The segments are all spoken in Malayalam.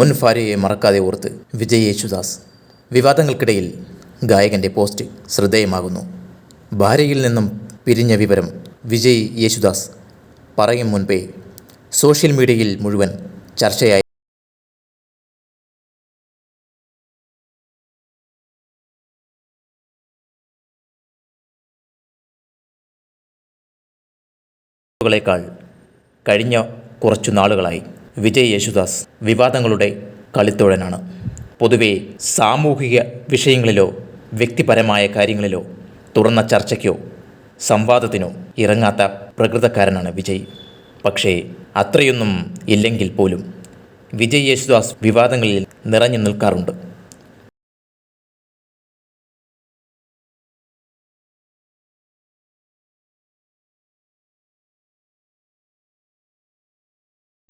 മുൻ ഭാര്യയെ മറക്കാതെ ഓർത്ത് വിജയ് യേശുദാസ്. വിവാദങ്ങൾക്കിടയിൽ ഗായകന്റെ പോസ്റ്റ് ശ്രദ്ധേയമാകുന്നു. ഭാര്യയിൽ നിന്നും പിരിഞ്ഞ വിവരം വിജയ് യേശുദാസ്. പറയും മുൻപേ സോഷ്യൽ മീഡിയയിൽ മുഴുവൻ ചർച്ചയായി ളേക്കാൾ കഴിഞ്ഞ കുറച്ചു നാളുകളായി. വിജയ് യേശുദാസ് വിവാദങ്ങളുടെ കളിത്തോഴനാണ്. പൊതുവെ സാമൂഹിക വിഷയങ്ങളിലോ വ്യക്തിപരമായ കാര്യങ്ങളിലോ തുറന്ന ചർച്ചയ്ക്കോ സംവാദത്തിനോ ഇറങ്ങാത്ത പ്രകൃതക്കാരനാണ് വിജയ്. പക്ഷേ അത്രയൊന്നും ഇല്ലെങ്കിൽ പോലും വിജയ് യേശുദാസ് വിവാദങ്ങളിൽ നിറഞ്ഞു നിൽക്കാറുണ്ട്.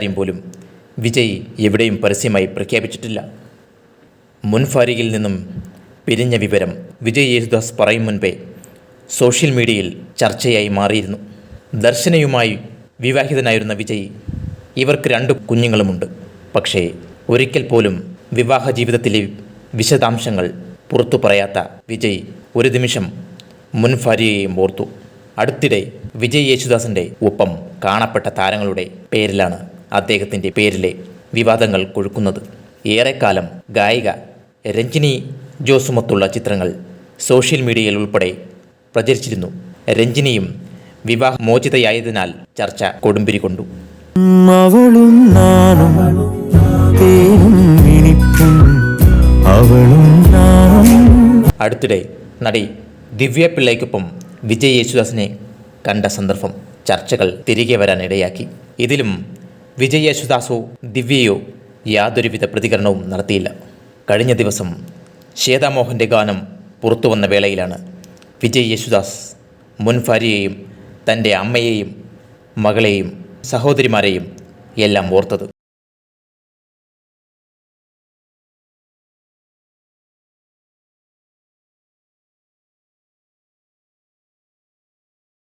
കാര്യം പോലും വിജയ് എവിടെയും പരസ്യമായി പ്രഖ്യാപിച്ചിട്ടില്ല. മുൻ നിന്നും പിരിഞ്ഞ വിവരം വിജയ് യേശുദാസ് പറയും മുൻപേ സോഷ്യൽ മീഡിയയിൽ ചർച്ചയായി മാറിയിരുന്നു. ദർശനയുമായി വിവാഹിതനായിരുന്ന വിജയ് ഇവർക്ക് രണ്ട് കുഞ്ഞുങ്ങളുമുണ്ട്. പക്ഷേ ഒരിക്കൽ പോലും വിവാഹ ജീവിതത്തിലെ വിശദാംശങ്ങൾ പുറത്തു പറയാത്ത വിജയ് ഒരു നിമിഷം മുൻഫാരിയെയും ഓർത്തു. അടുത്തിടെ വിജയ് യേശുദാസിന്റെ ഒപ്പം കാണപ്പെട്ട താരങ്ങളുടെ പേരിലാണ് അദ്ദേഹത്തിന്റെ പേരിലെ വിവാദങ്ങൾ കൊഴുക്കുന്നത്. ഏറെക്കാലം ഗായിക രഞ്ജിനി ജോസുമൊത്തുള്ള ചിത്രങ്ങൾ സോഷ്യൽ മീഡിയയിൽ ഉൾപ്പെടെ പ്രചരിച്ചിരുന്നു. രഞ്ജിനിയും വിവാഹമോചിതയായതിനാൽ ചർച്ച കൊടുമ്പിരി കൊണ്ടു. അവളും നാനും അവളും അടുത്തിടെ നടി ദിവ്യ പിള്ളയ്ക്കൊപ്പം വിജയ് യേശുദാസിനെ കണ്ട സന്ദർഭം ചർച്ചകൾ തിരികെ വരാൻ ഇടയാക്കി ഇതിലും വിജയ് യേശുദാസോ ദിവ്യയോ യാതൊരുവിധ പ്രതികരണവും നടത്തിയില്ല. കഴിഞ്ഞ ദിവസം ശ്വേതാമോഹന്റെ ഗാനം പുറത്തു വന്ന വേളയിലാണ് വിജയ് യേശുദാസ് മുൻ തന്റെ അമ്മയെയും മകളെയും സഹോദരിമാരെയും എല്ലാം ഓർത്തത്.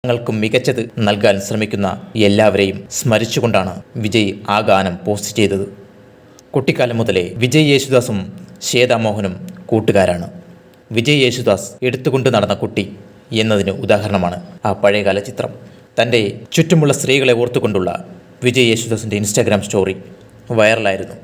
ങ്ങൾക്കും മികച്ചത് നൽകാൻ ശ്രമിക്കുന്ന എല്ലാവരെയും സ്മരിച്ചുകൊണ്ടാണ് വിജയ് ആ ഗാനം പോസ്റ്റ് ചെയ്തത്. കുട്ടിക്കാലം മുതലേ വിജയ് യേശുദാസും ശ്വേതാമോഹനും കൂട്ടുകാരാണ്. വിജയ് യേശുദാസ് എടുത്തുകൊണ്ട് നടന്ന കുട്ടി എന്നതിന് ഉദാഹരണമാണ് ആ പഴയകാല ചിത്രം. തന്റെ ചുറ്റുമുള്ള സ്ത്രീകളെ ഓർത്തുകൊണ്ടുള്ള വിജയ് യേശുദാസിന്റെ ഇൻസ്റ്റാഗ്രാം സ്റ്റോറി വൈറലായിരുന്നു.